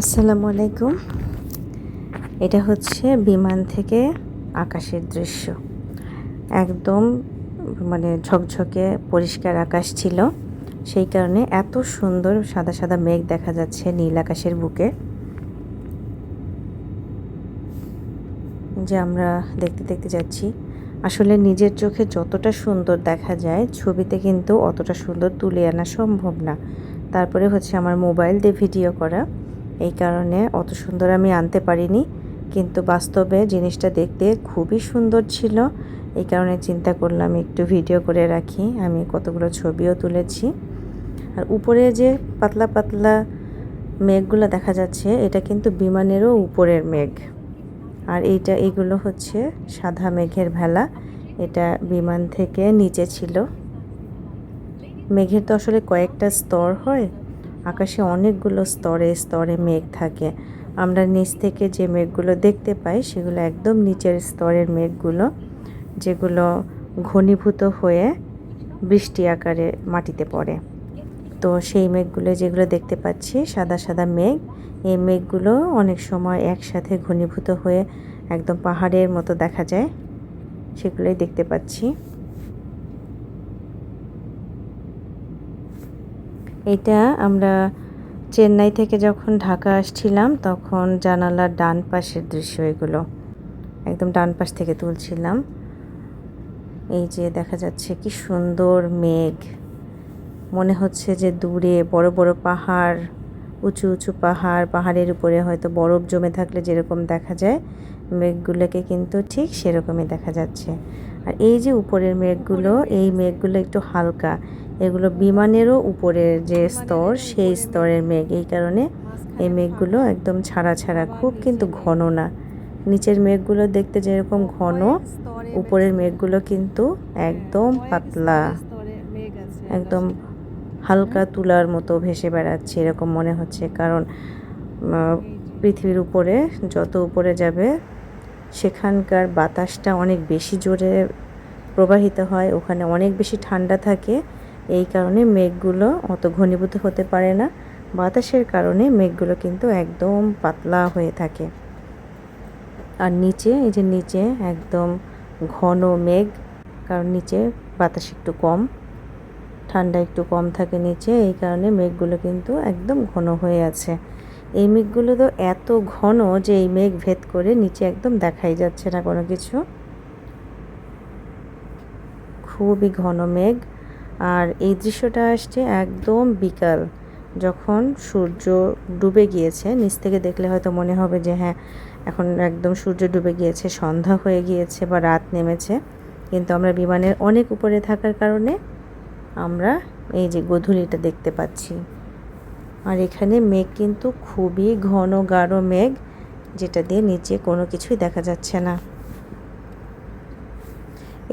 আসসালামু আলাইকুম। এটা হচ্ছে বিমান থেকে আকাশের দৃশ্য। একদম মানে ঝকঝকে পরিষ্কার আকাশ ছিল। সেই কারণে এত সুন্দর সাদা সাদা মেঘ দেখা যাচ্ছে নীল আকাশের বুকে। যে আমরা দেখতে দেখতে যাচ্ছি, আসলে নিজের চোখে যতটা সুন্দর দেখা যায়, ছবিতে কিন্তু অতটা সুন্দর তুলে আনা সম্ভব না। তারপরে হচ্ছে আমার মোবাইল দিয়ে ভিডিও করা। এই কারণে অত সুন্দর আমি আনতে পারিনি। কিন্তু বাস্তবে জিনিসটা দেখতে খুবই সুন্দর ছিল। এই কারণে চিন্তা করলাম একটু ভিডিও করে রাখি। আমি কতগুলো ছবিও তুলেছি। আর উপরে যে পাতলা পাতলা মেঘগুলো দেখা যাচ্ছে, এটা কিন্তু বিমানেরও উপরের মেঘ। আর এইটা, এগুলো হচ্ছে সাদা মেঘের ভেলা। এটা বিমান থেকে নিচে ছিল। মেঘের তো আসলে কয়েকটা স্তর হয়। আকাশে অনেকগুলো স্তরে স্তরে মেঘ থাকে। আমরা নিচ থেকে যে মেঘগুলো দেখতে পাই, সেগুলো একদম নিচের স্তরের মেঘগুলো, যেগুলো ঘনীভূত হয়ে বৃষ্টি আকারে মাটিতে পড়ে। তো সেই মেঘগুলো যেগুলো দেখতে পাচ্ছি, সাদা সাদা মেঘ, এই মেঘগুলো অনেক সময় একসাথে ঘনীভূত হয়ে একদম পাহাড়ের মতো দেখা যায়, সেগুলোই দেখতে পাচ্ছি। এটা আমরা চেন্নাই থেকে যখন ঢাকা আসছিলাম, তখন জানালার ডান পাশের দৃশ্য এগুলো। একদম ডান পাশ থেকে তুলছিলাম। এই যে দেখা যাচ্ছে কি সুন্দর মেঘ। মনে হচ্ছে যে দূরে বড় বড় পাহাড়, উঁচু উঁচু পাহাড়, পাহাড়ের উপরে হয়তো বরফ জমে থাকলে যেরকম দেখা যায়, মেঘগুলোকে কিন্তু ঠিক সেরকমই দেখা যাচ্ছে। আর এই যে উপরের মেঘগুলো, এই মেঘগুলো একটু হালকা। এগুলো বিমানেরও উপরের যে স্তর, সেই স্তরের মেঘ। এই কারণে এই মেঘগুলো একদম ছাড়া ছাড়া, খুব কিন্তু ঘন না। নিচের মেঘগুলো দেখতে যেরকম ঘন, উপরের মেঘগুলো কিন্তু একদম পাতলা। একদম হালকা তুলার মতো ভেসে বেড়াচ্ছে, এরকম মনে হচ্ছে। কারণ পৃথিবীর উপরে, যত উপরে যাবে সেখানকার বাতাসটা অনেক বেশি জোরে প্রবাহিত হয়, ওখানে অনেক বেশি ঠান্ডা থাকে, এই কারণে মেঘগুলো অত ঘনীভূত হতে পারে না। বাতাসের কারণে মেঘগুলো কিন্তু একদম পাতলা হয়ে থাকে। আর নিচে, এই যে নিচে একদম ঘন মেঘ, কারণ নিচে বাতাস একটু কম, ঠান্ডা একটু কম থাকে নিচে, এই কারণে মেঘগুলো কিন্তু একদম ঘন হয়ে আছে। এই মেঘগুলো তো এত ঘন যে এই মেঘ ভেদ করে নিচে একদম দেখাই যাচ্ছে না কোনো কিছু। খুবই ঘন মেঘ। আর এই দৃশ্যটা আসছে একদম বিকাল, যখন সূর্য ডুবে গিয়েছে। নিচ থেকে দেখলে হয়তো মনে হবে যে হ্যাঁ এখন একদম সূর্য ডুবে গিয়েছে, সন্ধ্যা হয়ে গিয়েছে বা রাত নেমেছে। কিন্তু আমরা বিমানের অনেক উপরে থাকার কারণে আমরা এই যে গধূলিটা দেখতে পাচ্ছি। আর এখানে মেঘ কিন্তু খুবই ঘন, গাঢ় মেঘ, যেটা দিয়ে নিচে কোনো কিছুই দেখা যাচ্ছে না।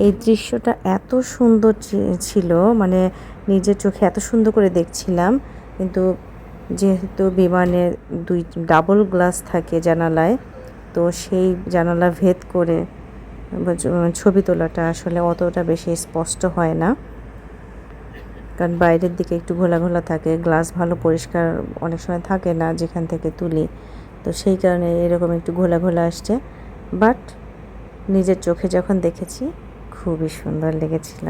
এই দৃশ্যটা এত সুন্দর ছিল মানে নিজের চোখে এত সুন্দর করে দেখছিলাম, কিন্তু যেহেতু বিমানের দুই ডাবল গ্লাস থাকে জানালায়, তো সেই জানালা ভেদ করে, ছবি তোলাটা আসলে অতটা বেশি স্পষ্ট হয় না। কারণ বাইরের দিকে একটু ঘোলা ঘোলা থাকে, গ্লাস ভালো পরিষ্কার অনেক সময় থাকে না যেখান থেকে তুলি। তো সেই কারণে এরকম একটু ঘোলা ঘোলা আসছে। বাট নিজের চোখে যখন দেখেছি, খুবই সুন্দর লেগেছিল।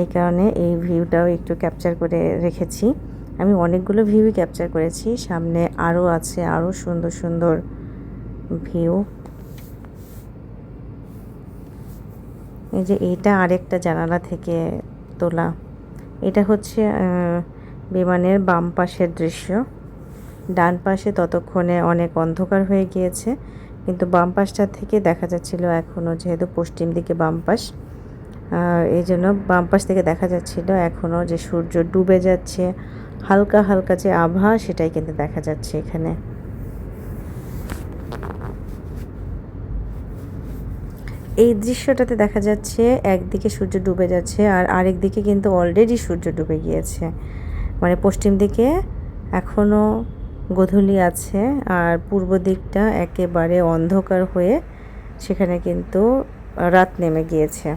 এই কারণে এই ভিউটাও একটু ক্যাপচার করে রেখেছি। আমি অনেকগুলো ভিউই ক্যাপচার করেছি। সামনে আরও আছে আরও সুন্দর সুন্দর ভিউ। এই যে এইটা আরেকটা জানালা থেকে তোলা। এটা হচ্ছে বিমানের বাম পাশের দৃশ্য। ডান পাশে ততক্ষণে অনেক অন্ধকার হয়ে গিয়েছে, কিন্তু বাম পাশটা থেকে দেখা যাচ্ছিল এখনও যেহেতু পশ্চিম দিকে বাম পাশ। এই জন্য বাম পাশ থেকে দেখা যাচ্ছিল এখনও যে সূর্য ডুবে যাচ্ছে, হালকা হালকা যে আভা সেটাই কিন্তু দেখা যাচ্ছে এখানে। এই দৃশ্যটাতে দেখা যাচ্ছে একদিকে সূর্য ডুবে যাচ্ছে আর আরেক দিকে কিন্তু অলরেডি সূর্য ডুবে গিয়েছে। মানে পশ্চিম দিকে এখনও গধূলি আছে আর পূর্ব দিকটা একেবারে অন্ধকার হয়ে সেখানে কিন্তু রাত নেমে গিয়েছে।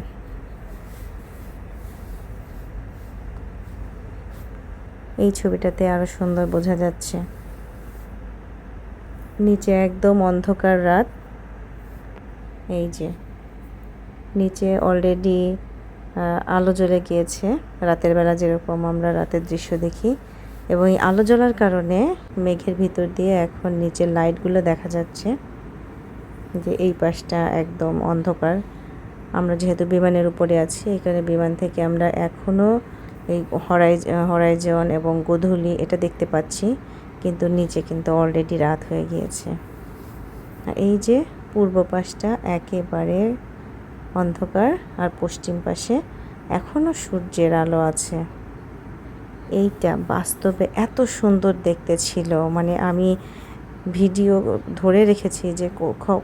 এই ছবিটাতে আরও সুন্দর বোঝা যাচ্ছে। নিচে একদম অন্ধকার রাত। এই যে। নিচে অলরেডি আলো জ্বলে গিয়েছে। রাতের বেলা যেরকম আমরা রাতের দৃশ্য দেখি। এবং এই আলো জ্বলার কারণে মেঘের ভিতর দিয়ে এখন নিচের লাইটগুলো দেখা যাচ্ছে যে এই পাশটা একদম অন্ধকার। আমরা যেহেতু বিমানের উপরে আছি, এখানে বিমান থেকে আমরা এখনও এই হরাইজ হরাইজন এবং গোধূলি এটা দেখতে পাচ্ছি, কিন্তু নিচে কিন্তু অলরেডি রাত হয়ে গিয়েছে। এই যে পূর্ব পাশটা একেবারে অন্ধকার আর পশ্চিম পাশে এখনও সূর্যের আলো আছে। এইটা বাস্তবে এত সুন্দর দেখতে ছিল। মানে আমি ভিডিও ধরে রেখেছি যে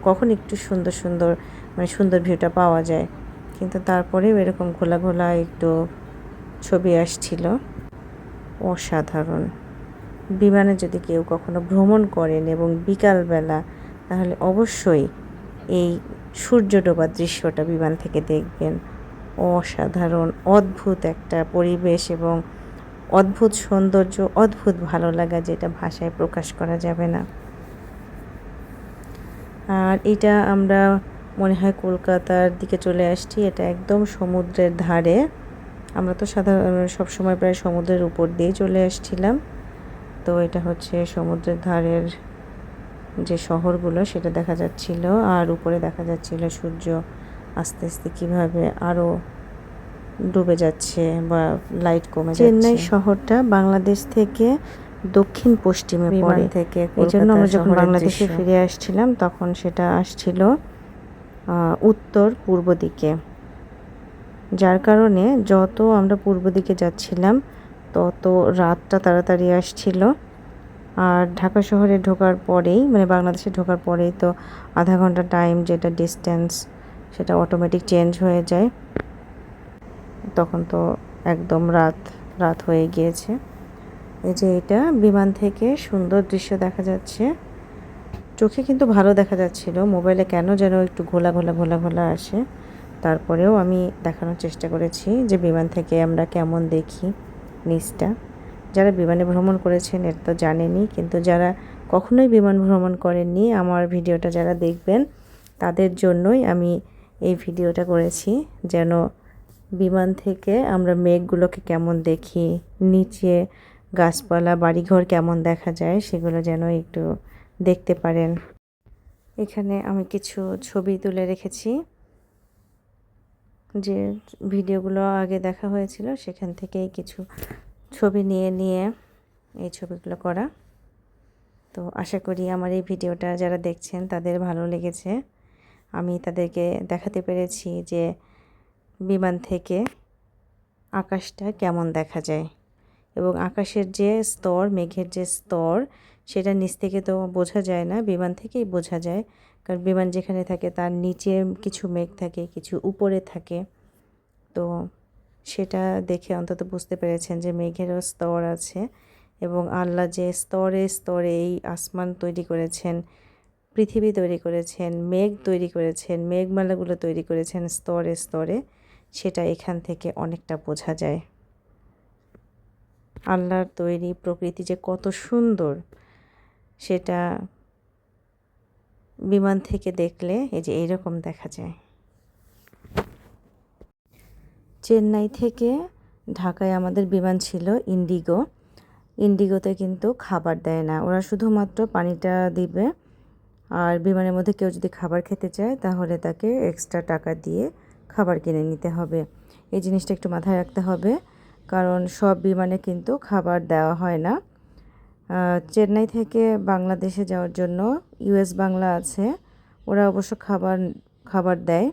কখন একটু সুন্দর সুন্দর মানে সুন্দর ভিউটা পাওয়া যায়। কিন্তু তারপরেও এরকম ঘোলা ঘোলা একটু ছবি আসছিল। অসাধারণ। বিমানে যদি কেউ কখনো ভ্রমণ করেন এবং বিকালবেলা, তাহলে অবশ্যই এই সূর্য ডোবার দৃশ্যটা বিমান থেকে দেখবেন। অসাধারণ, অদ্ভুত একটা পরিবেশ এবং অদ্ভুত সৌন্দর্য, অদ্ভুত ভালো লাগা যেটা ভাষায় প্রকাশ করা যাবে না। আর এটা আমরা মনে হয় কলকাতার দিকে চলে আসছি, এটা একদম সমুদ্রের ধারে। আমরা তো সাধারণ সবসময় প্রায় সমুদ্রের উপর দিয়ে চলে আসছিলাম। তো এটা হচ্ছে সমুদ্রের ধারের যে শহরগুলো সেটা দেখা যাচ্ছিল। আর উপরে দেখা যাচ্ছিল সূর্য আস্তে আস্তে কীভাবে আরও ডুবে যাচ্ছে বা লাইট কমে যাচ্ছে। চেন্নাই শহরটা বাংলাদেশ থেকে দক্ষিণ পশ্চিমে পড়ে। থেকে এই জন্য আমরা যখন বাংলাদেশে ফিরে আসছিলাম তখন সেটা আসছিল উত্তর পূর্ব দিকে। যার কারণে যত আমরা পূর্ব দিকে যাচ্ছিলাম তত রাতটা তাড়াতাড়ি আসছিল। আর ঢাকা শহরে ঢোকার পরেই মানে বাংলাদেশে ঢোকার পরেই তো আধা ঘণ্টা টাইম যেটা ডিস্টেন্স সেটা অটোমেটিক চেঞ্জ হয়ে যায়। তখন তো একদম রাত রাত হয়ে গিয়েছে। এই যে এটা বিমান থেকে সুন্দর দৃশ্য দেখা যাচ্ছে। চোখে কিন্তু ভালো দেখা যাচ্ছিল মোবাইলে কেন যেন একটু ঘোলা ঘোলা ঘোলা ঘোলা আসে। তারপরেও আমি দেখানোর চেষ্টা করেছি যে বিমান থেকে আমরা কেমন দেখি নিচটা। যারা বিমানে ভ্রমণ করেছেন, এটা তো জানেনই, কিন্তু যারা কখনোই বিমান ভ্রমণ করেননি, আমার ভিডিওটা যারা দেখবেন, তাদের জন্যই আমি এই ভিডিওটা করেছি, যেন বিমান থেকে আমরা মেঘগুলোকে কেমন দেখি, নিচে গাছপালা, বাড়িঘর কেমন দেখা যায়, সেগুলো যেন একটু দেখতে পারেন। এখানে আমি কিছু ছবি তুলে রেখেছি, যে ভিডিওগুলো আগে দেখা হয়েছিল, সেখান থেকেই কিছু ছবি নিয়ে নিয়ে এই ছবিগুলো করা। তো আশা করি আমার এই ভিডিওটা যারা দেখছেন তাদের ভালো লেগেছে। আমি তাদেরকে দেখাতে পেরেছি যে বিমান থেকে আকাশটা কেমন দেখা যায় এবং আকাশের যে স্তর, মেঘের যে স্তর, সেটা নিচ থেকে তো বোঝা যায় না, বিমান থেকেই বোঝা যায়। কারণ বিমান যেখানে থাকে তার নিচে কিছু মেঘ থাকে, কিছু উপরে থাকে। তো সেটা দেখে অন্তত বুঝতে পেরেছেন যে মেঘেরও স্তর আছে এবং আল্লাহ যে স্তরে স্তরে এই আসমান তৈরি করেছেন, পৃথিবী তৈরি করেছেন, মেঘ তৈরি করেছেন, মেঘমালাগুলো তৈরি করেছেন স্তরে স্তরে, সেটা এখান থেকে অনেকটা বোঝা যায়। আল্লাহর তৈরি প্রকৃতি যে কত সুন্দর, সেটা বিমান থেকে দেখলে এই যে এইরকম দেখা যায়। চেন্নাই থেকে ঢাকায় আমাদের বিমান ছিল ইন্ডিগো। ইন্ডিগোতে কিন্তু খাবার দেয় না। ওরা শুধুমাত্র পানিটা দিবে। আর বিমানের মধ্যে কেউ যদি খাবার খেতে চায়, তাহলে তাকে এক্সট্রা টাকা দিয়ে খাবার কিনে নিতে হবে। এই জিনিসটা একটু মাথায় রাখতে হবে। কারণ সব বিমানে কিন্তু খাবার দেওয়া হয় না। চেন্নাই থেকে বাংলাদেশে যাওয়ার জন্য ইউএস বাংলা আছে। ওরা অবশ্য খাবার খাবার দেয়।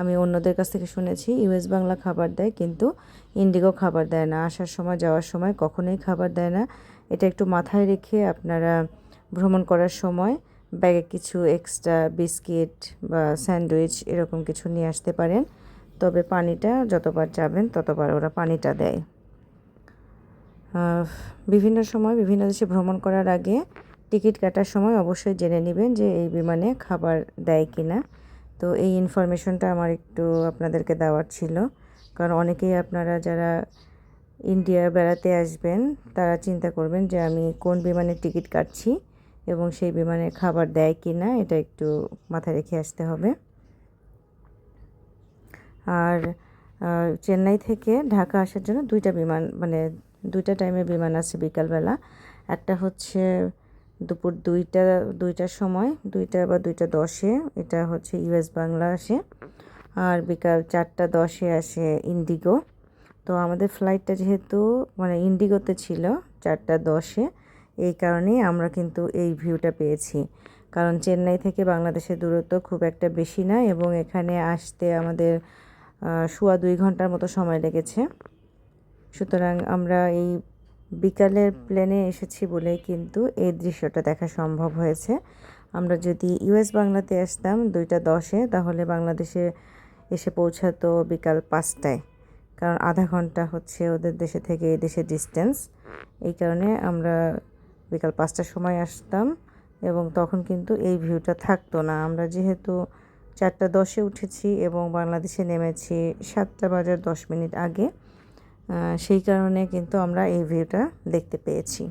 আমি অন্যদের কাছ থেকে শুনেছি, ইউএস বাংলা খাবার দেয় কিন্তু ইন্ডিগো খাবার দেয় না। আসার সময়, যাওয়ার সময় কখনোই খাবার দেয় না। এটা একটু মাথায় রেখে আপনারা ভ্রমণ করার সময় ব্যাগে কিছু এক্সট্রা বিস্কিট বা স্যান্ডউইচ এরকম কিছু নিয়ে আসতে পারেন। তবে পানিটা যতবার যাবেন, ততবার ওরা পানিটা দেয়। বিভিন্ন সময়, বিভিন্ন দেশে ভ্রমণ করার আগে টিকিট কাটার সময় অবশ্যই জেনে নেবেন যে এই বিমানে খাবার দেয় কি না তো এই ইনফরমেশনটা আমার একটু আপনাদেরকে দেওয়ার ছিল। কারণ অনেকেই আপনারা যারা ইন্ডিয়া বেড়াতে আসবেন, তারা চিন্তা করবেন যে আমি কোন বিমানের টিকিট কাটছি এবং সেই বিমানে খাবার দেয় কি না এটা একটু মাথায় রেখে আসতে হবে। আর চেন্নাই থেকে ঢাকা আসার জন্য দুইটা বিমান মানে দুইটা টাইমে বিমান আছে বিকালবেলা। একটা হচ্ছে দুপুর দুইটা, দুইটার সময়, দুইটা বা দুইটা দশে, এটা হচ্ছে ইউএস বাংলা আসে। আর বিকাল চারটা দশে আসে ইন্ডিগো। তো আমাদের ফ্লাইটটা যেহেতু মানে ইন্ডিগোতে ছিল চারটা দশে, এই কারণেই আমরা কিন্তু এই ভিউটা পেয়েছি। কারণ চেন্নাই থেকে বাংলাদেশের দূরত্ব খুব একটা বেশি না এবং এখানে আসতে আমাদের সোয়া দুই ঘণ্টার মতো সময় লেগেছে। সুতরাং আমরা এই বিকালের প্লেনে এসেছি বলেই কিন্তু এই দৃশ্যটা দেখা সম্ভব হয়েছে। আমরা যদি ইউএস বাংলাতে আসতাম দুইটা দশে, তাহলে বাংলাদেশে এসে পৌঁছাতো বিকাল পাঁচটায়। কারণ আধা ঘণ্টা হচ্ছে ওদের দেশে থেকে এই দেশের ডিস্টেন্স এই কারণে আমরা বিকাল পাঁচটার সময় আসতাম এবং তখন কিন্তু এই ভিউটা থাকতো না। আমরা যেহেতু চারটা দশে উঠেছি এবং বাংলাদেশে নেমেছি সাতটা বাজার দশ মিনিট আগে সেই কারণে কিন্তু আমরা এই ভিউটা দেখতে পেয়েছি।